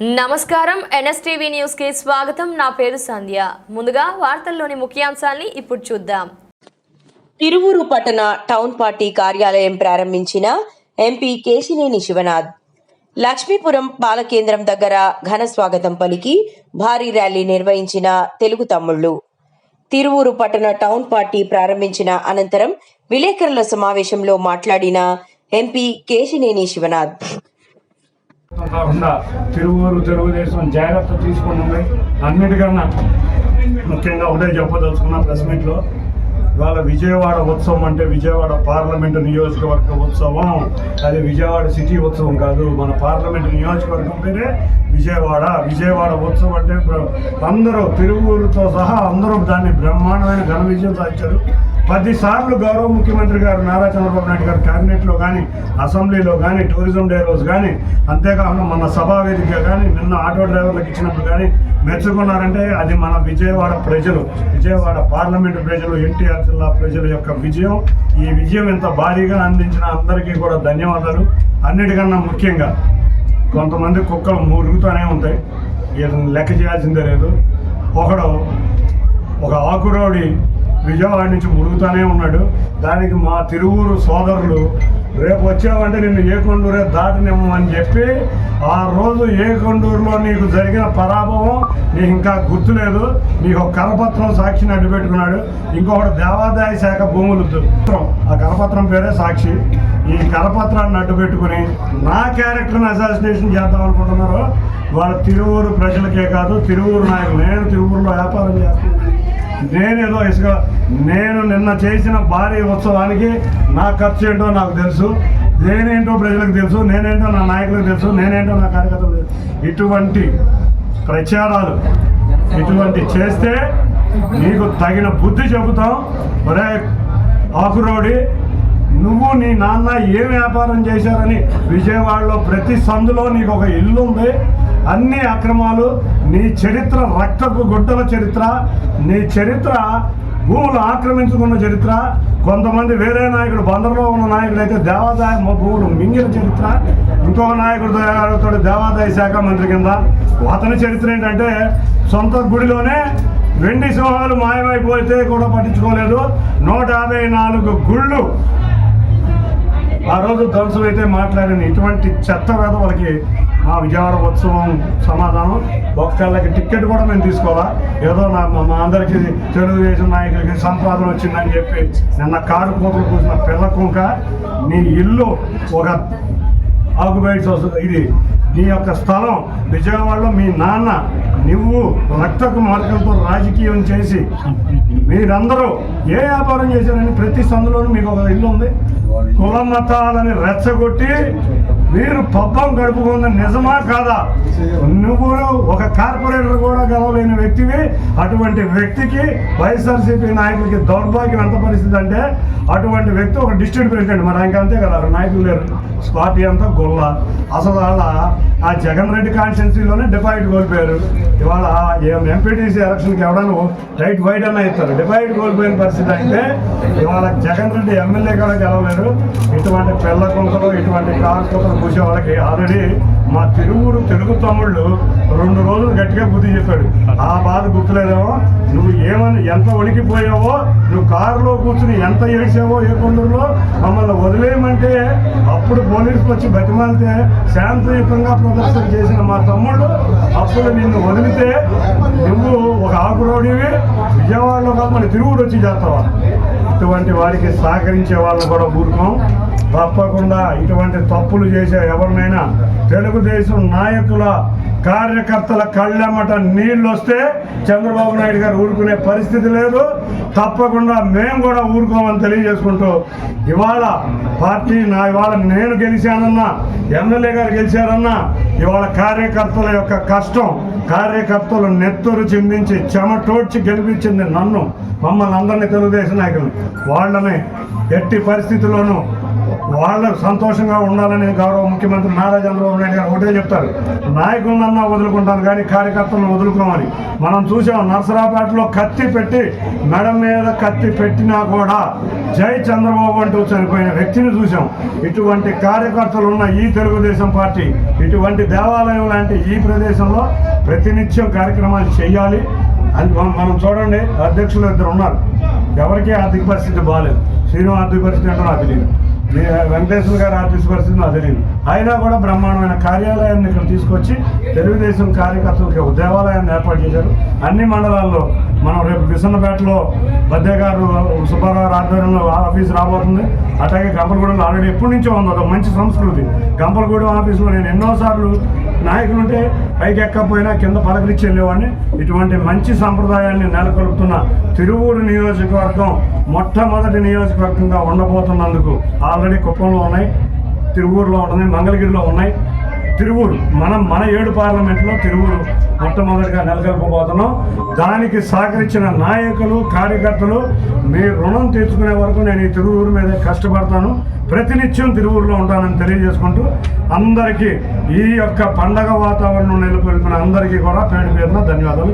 నమస్కారం. ఎన్ఎస్టీవీ న్యూస్కి స్వాగతం. నా పేరు సంధ్య. ముందుగా వార్తల్లోని ముఖ్యాంశాల్ని ఇప్పుడు చూద్దాం. తిరువూరు పట్టణ టౌన్ పార్టీ కార్యాలయం ప్రారంభించిన ఎంపీ కేశినేని శివనాథ్. లక్ష్మీపురం పాలకేంద్రం దగ్గర ఘన స్వాగతం పలికి భారీ ర్యాలీ నిర్వహించిన తెలుగు తమ్ముళ్ళు. తిరువూరు పట్టణ టౌన్ పార్టీ ప్రారంభించిన అనంతరం విలేకరుల సమావేశంలో మాట్లాడిన ఎంపీ కేశినేని శివనాథ్. కాకుండా తిరువూరు తెలుగుదేశం జాగ్రత్త తీసుకుని అన్నిటికన్నా ముఖ్యంగా ఒకటే చెప్పదలుచుకున్న ప్రెస్ మీట్లో ఇవాళ విజయవాడ ఉత్సవం అంటే విజయవాడ పార్లమెంటు నియోజకవర్గ ఉత్సవం. అది విజయవాడ సిటీ ఉత్సవం కాదు మన పార్లమెంటు నియోజకవర్గం పేరే విజయవాడ. విజయవాడ ఉత్సవం అంటే అందరూ తిరువూరుతో సహా అందరూ దాన్ని బ్రహ్మాండమైన ఘన విజయం సాధించారు. పదిసార్లు గౌరవ ముఖ్యమంత్రి గారు నారా చంద్రబాబు నాయుడు గారు క్యాబినెట్లో కానీ అసెంబ్లీలో కానీ టూరిజం డే రోజు కానీ అంతేకాకుండా మన సభా వేదిక కానీ నిన్న ఆటో డ్రైవర్లకు ఇచ్చినప్పుడు కానీ మెచ్చుకున్నారంటే అది మన విజయవాడ ప్రజలు విజయవాడ పార్లమెంటు ప్రజలు ఎన్టీఆర్ జిల్లా ప్రజల యొక్క విజయం. ఈ విజయం ఇంత భారీగా అందించిన అందరికీ కూడా ధన్యవాదాలు. అన్నిటికన్నా ముఖ్యంగా కొంతమంది కుక్కలు మురుగుతూనే ఉంటాయి. వీళ్ళని లెక్క చేయాల్సిందే లేదు. ఒకడు ఒక ఆకురోడి విజయవాడ నుంచి మురుగుతూనే ఉన్నాడు. దానికి మా తిరువూరు సోదరులు రేపు వచ్చావంటే నిన్ను ఏ కొండూరే దాటనివ్వమని చెప్పి ఆ రోజు ఏ కొండూరులో నీకు జరిగిన పరాభవం నీకు ఇంకా గుర్తులేదు. నీకు ఒక కరపత్రం సాక్షిని అడ్డు పెట్టుకున్నాడు. ఇంకొకటి దేవాదాయ శాఖ భూములు ఆ కరపత్రం పేరే సాక్షి. ఈ కరపత్రాన్ని అడ్డు పెట్టుకుని నా క్యారెక్టర్ని అసాసినేషన్ చేద్దాం అనుకుంటున్నారు వాళ్ళ తిరువూరు ప్రజలకే కాదు తిరువూరు నాయకులు. నేను తిరువూరులో వ్యాపారం చేస్తున్నాను. నేనేదో ఇసుక నేను నిన్న చేసిన భారీ ఉత్సవానికి నా ఖర్చు ఏంటో నాకు తెలుసు. నేనేంటో ప్రజలకు తెలుసు నేనేంటో నా నాయకులకు తెలుసు నేనేంటో నా కార్యకర్తలకు తెలుసు. ఇటువంటి ప్రచారాలు ఇటువంటి చేస్తే నీకు తగిన బుద్ధి చెబుతాం. ఒరే ఆకురోడి నువ్వు నీ నాన్న ఏ వ్యాపారం చేశారని విజయవాడలో ప్రతి సందులో నీకు ఒక ఇల్లు ఉంది. అన్ని అక్రమాలు నీ చరిత్ర రక్తపు గుడ్డల చరిత్ర నీ చరిత్ర భూములు ఆక్రమించుకున్న చరిత్ర కొంతమంది వేరే నాయకుడు బందర్లో ఉన్న నాయకుడు అయితే దేవాదాయ భూములు మింగిన చరిత్ర. ఇంకొక నాయకుడు తోడు దేవాదాయ శాఖ మంత్రి కింద. అతని చరిత్ర ఏంటంటే సొంత గుడిలోనే వెండి సింహాలు మాయమైపోతే కూడా పట్టించుకోలేదు. నూట యాభై నాలుగు గుళ్ళు. ఆ రోజు ధ్వంసం అయితే మాట్లాడిన ఇటువంటి చెత్త వేద వాళ్ళకి మా విజయవాడ ఉత్సవం సమాధానం. ఒక్కళ్ళకి టికెట్ కూడా మేము తీసుకోవాలా? ఏదో నా మా అందరికీ తెలుగుదేశం నాయకులకి సంపాదన వచ్చిందని చెప్పి నిన్న కారు కోతలు కూసిన పిల్ల కుంక నీ ఇల్లు ఒక ఆక్యుపైడ్ వస్తుంది ఇది నీ యొక్క స్థలం. విజయవాడలో మీ నాన్న నువ్వు రక్తపు మార్గంతో రాజకీయం చేసి మీరందరూ ఏ వ్యాపారం చేశారని ప్రతి సందులోనూ మీకు ఒక ఇల్లు ఉంది. కుల మతాలని రెచ్చగొట్టి వీరు పబ్బం గడుపుకున్న నిజమా కాదా? నువ్వు ఒక కార్పొరేటర్ కూడా గెలవలేని వ్యక్తివి. అటువంటి వ్యక్తికి వైఎస్ఆర్సీపీ నాయకులకి దౌర్భాగ్యం ఎంత పరిస్థితి అంటే అటువంటి వ్యక్తి ఒక డిస్ట్రిక్ట్ ప్రెసిడెంట్. మరి ఇంకా అంతే కదా నాయకులు లేరు. పార్టీ అంతా గొల్ల. అసలు వాళ్ళ ఆ జగన్ రెడ్డి కాన్స్టిట్యున్సీలోనే డిపాజిట్ కోల్పోయారు. ఇవాళ ఎంపీటీసీ ఎలక్షన్కి ఎవడను రైట్ వైట్ అన్న ఇస్తారు. డిపాజిట్ కోల్పోయిన పరిస్థితి అంటే ఇవాళ జగన్ రెడ్డి ఎమ్మెల్యే కూడా గెలవలేరు. ఇటువంటి పిల్ల కుంకలు ఇటువంటి కారు కుంకలు వాళ్ళకి ఆల్రెడీ మా తిరువురు తెలుగు తమ్ముళ్ళు రెండు రోజులు గట్టిగా బుద్ధి చెప్పాడు. ఆ బాధ గుర్తులేదేమో? నువ్వు ఏమని ఎంత వణికిపోయావో నువ్వు కారులో కూర్చుని ఎంత ఏడ్చావో ఏ కొండూరులో మమ్మల్ని వదిలేయమంటే అప్పుడు పోలీసు వచ్చి బతిమాలితే శాంతియుతంగా ప్రదర్శన చేసిన మా తమ్ముళ్ళు అప్పుడు నిన్ను వదిలితే నువ్వు ఒక ఆకురోడివి విజయవాడలో కాదు మన తిరుగుడు వచ్చి చేస్తావా? ఇటువంటి వారికి సహకరించే వాళ్ళని కూడా ఊరుకోం. తప్పకుండా ఇటువంటి తప్పులు చేసే ఎవరినైనా తెలుగుదేశం నాయకుల కార్యకర్తల కళ్ళెమ్మట నీళ్ళు వస్తే చంద్రబాబు నాయుడు గారు ఊరుకునే పరిస్థితి లేదు. తప్పకుండా మేము కూడా ఊరుకోమని తెలియజేసుకుంటూ ఇవాళ పార్టీ నా ఇవాళ నేను గెలిచానన్నా ఎమ్మెల్యే గారు గెలిచారన్నా ఇవాళ కార్యకర్తల యొక్క కష్టం కార్యకర్తలు నెత్తురు చిందించి చెమటోడ్చి గెలిపించింది నన్ను మమ్మల్ని అందరినీ తెలుగుదేశం నాయకులు. వాళ్ళని ఎట్టి పరిస్థితుల్లోనూ వాళ్ళకు సంతోషంగా ఉండాలని గౌరవ ముఖ్యమంత్రి నారా చంద్రబాబు నాయుడు గారు ఒకటే చెప్తారు. నాయకులన్నా వదులుకుంటాను కానీ కార్యకర్తలను వదులుకోమని మనం చూసాం నర్సరాపేటలో కత్తి పెట్టి మెడ మీద కత్తి పెట్టినా కూడా జై చంద్రబాబు అంటూ చనిపోయిన వ్యక్తిని చూసాం. ఇటువంటి కార్యకర్తలు ఉన్న ఈ తెలుగుదేశం పార్టీ ఇటువంటి దేవాలయం లాంటి ఈ ప్రదేశంలో ప్రతినిత్యం కార్యక్రమాలు చేయాలి. అది మనం చూడండి అధ్యక్షులు ఇద్దరు ఉన్నారు. ఎవరికీ ఆర్థిక పరిస్థితి బాగాలేదు శ్రీను ఆర్థిక పరిస్థితి ఏంటో నాకు తెలియదు. వెంకటేశ్వర గారి ఆఫీస్ పరిస్థితి నాకు తెలియదు. అయినా కూడా బ్రహ్మాండమైన కార్యాలయాన్ని ఇక్కడ తీసుకొచ్చి తెలుగుదేశం కార్యకర్తలకి ఒక దేవాలయాన్ని ఏర్పాటు చేశారు. అన్ని మండలాల్లో మనం రేపు విసన్నపేటలో బద్దే గారు సుబ్బారావు ఆధ్వర్యంలో ఆఫీస్ రాబోతుంది. అట్లాగే గంపలగూడెంలో ఆల్రెడీ ఎప్పటి నుంచో ఉంది. ఒక మంచి సంస్కృతి. గంపలగూడెం ఆఫీస్లో నేను ఎన్నోసార్లు నాయకులు ఉంటే పైకి ఎక్కకపోయినా కింద పలకరించి వెళ్ళేవాడిని. ఇటువంటి మంచి సంప్రదాయాన్ని నెలకొల్పుతున్న తిరువూరు నియోజకవర్గం మొట్టమొదటి నియోజకవర్గంగా ఉండబోతున్నందుకు ఆల్రెడీ కుప్పంలో ఉన్నాయి తిరువూరులో ఉన్నాయి మంగళగిరిలో ఉన్నాయి. తిరువూరు మనం మన ఏడు పార్లమెంట్లో తిరువూరు మొట్టమొదటిగా నెలకొల్పబోతున్నాం. దానికి సహకరించిన నాయకులు కార్యకర్తలు మీ రుణం తీర్చుకునే వరకు నేను ఈ తిరువూరు మీద కష్టపడతాను. ప్రతినిత్యం తిరువూరులో ఉంటానని తెలియజేసుకుంటూ అందరికీ ఈ యొక్క పండగ వాతావరణం నెలకొల్పిన అందరికీ కూడా పేరు పేరున ధన్యవాదాలు